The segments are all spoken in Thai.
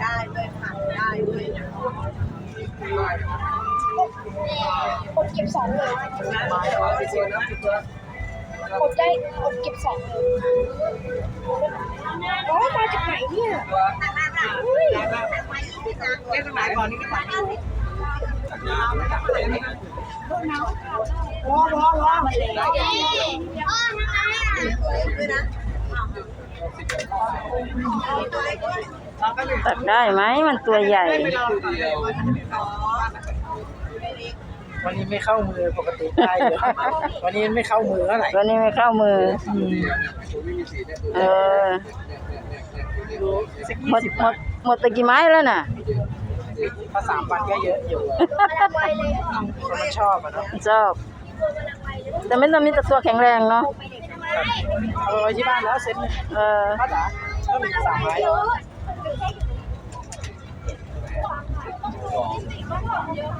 ได้ด้วยค่ะ ได้ด้วยกดเก็บสองเลย กดได้กดเก็บสองเลยอ๋อมาจากไหนเนี่ยเฮ้ยเล่นตรงไหนก่อนนี่ก็ไปว้าวว้าวว้าวมาเลยด้วตักได้ไหมมันตัวใหญ่ วันนี้ไม่เข้ามือปกติได้เลยวันนี้ไม่เข้ามือเท่าไหร่ตัวนี้ไม่เข้ามือเออสักหมยี่ดสิบหมดหมดไปกี่ไม้แล้วน่ะถ้าสามวันก็เยอะอยู่คนมันชอบอะเนาะชอบ แต่ไม่ต้องมีแต่ตัวแข็งแรงเนาะเอาไว้ที่บ้านแล้วเซ็ตหนึ่งเออป้าจ๋าก็มีสามไม้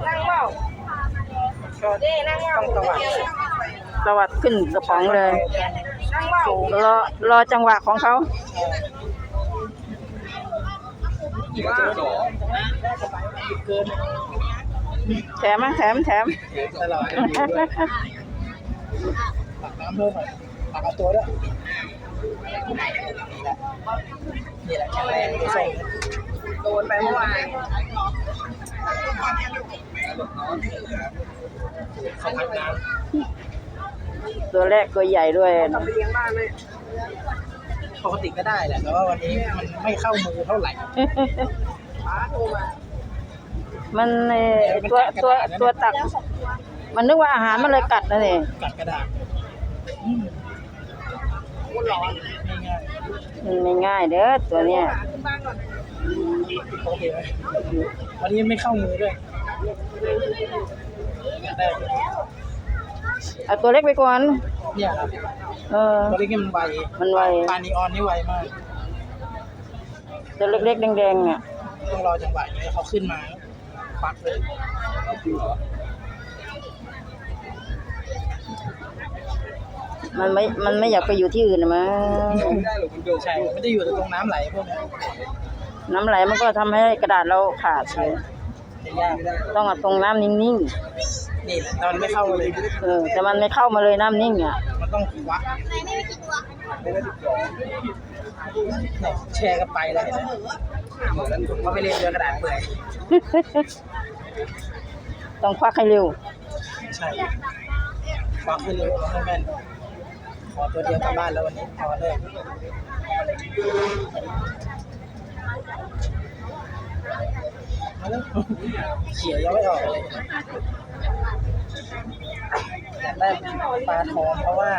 นั่งเปล่า ก็ ต้องตวันสวัดขึ้นกระป๋องเลย รอรอจังหวะของเขาแถมมั้งแถมแถมตักน้ำเพิ่มหน่อยตักเอาตัวด้วยนี่แหละแข็งแรงไม่ส่งโดนไปเมื่อวาน เขาพักน้ตัวแรกตัวใหญ่ด้วยกลับนะไปเลี้ยงบ้านเลยำปกติก็ได้แหละแต่ว่าวันนี้มันไม่เข้ามือเท่าไหร่ป้าโทรมามันเอ่อตัวตัวตัวตัก มันนึกว่าอาหารมันเลยกัดนะนี่กัดกระดาษอืมคนร้อนง่ายมันไม่ง่ายเด้อตัวเนี้ยขึ้นบ้านก่อนๆโอเคไหมวันนี้ไม่เข้ามือด้วยได้ เอาตัวเล็กไปก่อน เนี่ยครับเออ ตัวเล็กนี่มันไวมันไว ปลานีออนนี่ไวมาก ตัวเล็กๆแดงๆอะต้องรอจังหวะนี้เขาขึ้นมาปักเลยมันไม่ มันไม่อยากไปอยู่ที่อื่นนะมั้งใช่ไม่ได้อยู่แต่ตรงน้ำไหลพวกนี้น้ำไหลมันก็ทำให้กระดาษเราขาดเลย จะยากต้องเอาตรงน้ำนิ่งนี่แหละตอนไม่เข้าเลย ๆเออแต่มันไม่เข้ามาเลยน้ำนิ่งอะมันต้องควักเนี่ยแชร์กันไปแล้วเห็นไหมเขาไปเล่นเรือกระดาษเปื่อยต้องควักให้เร็ว ใช่ควักให้เร็วเอาให้แม่นขอตัวเดียวกลับบ้านแล้ววันนี้พอเลยมาแล้ว เขียยังไม่ออกเลยอยากได้ปลาทองเพราะว่า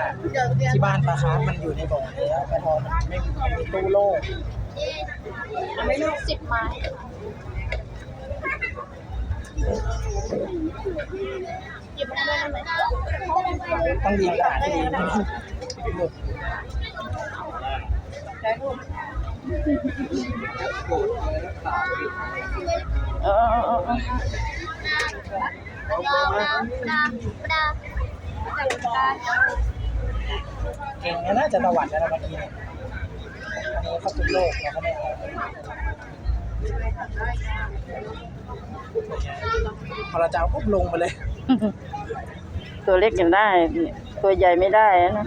ที่บ้านปลาคาร์ฟมันอยู่ในบ่อแล้วปลาทองมันไม่มีตู้โล่งไม่รู้สิบไม้ต้องเรีกระดาษให้ดีนะหลุด เออเออเออเก่งนะน่าจะตะวัดแล้วนะเมื่อกี้เนี่ยอันนี้เขาตุ้โลกเราก็ไม่เอาพอเราจะเอาปุ๊บลงไปเลย ตัวเล็กยังได้ ตัวใหญ่ไม่ได้นะ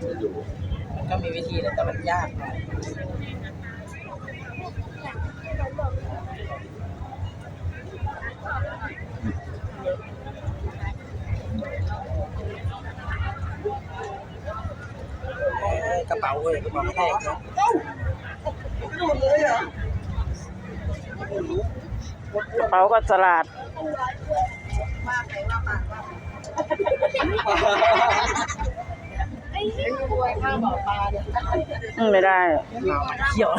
จะอยู่ มันก็มีวิธีนะแต่มันยากนะกระเป๋าเลยกระเป๋าไม่ได้เนาะกระเป๋าก็สลัด ว่าไปว่ามาว่า ไม่ได้เขียว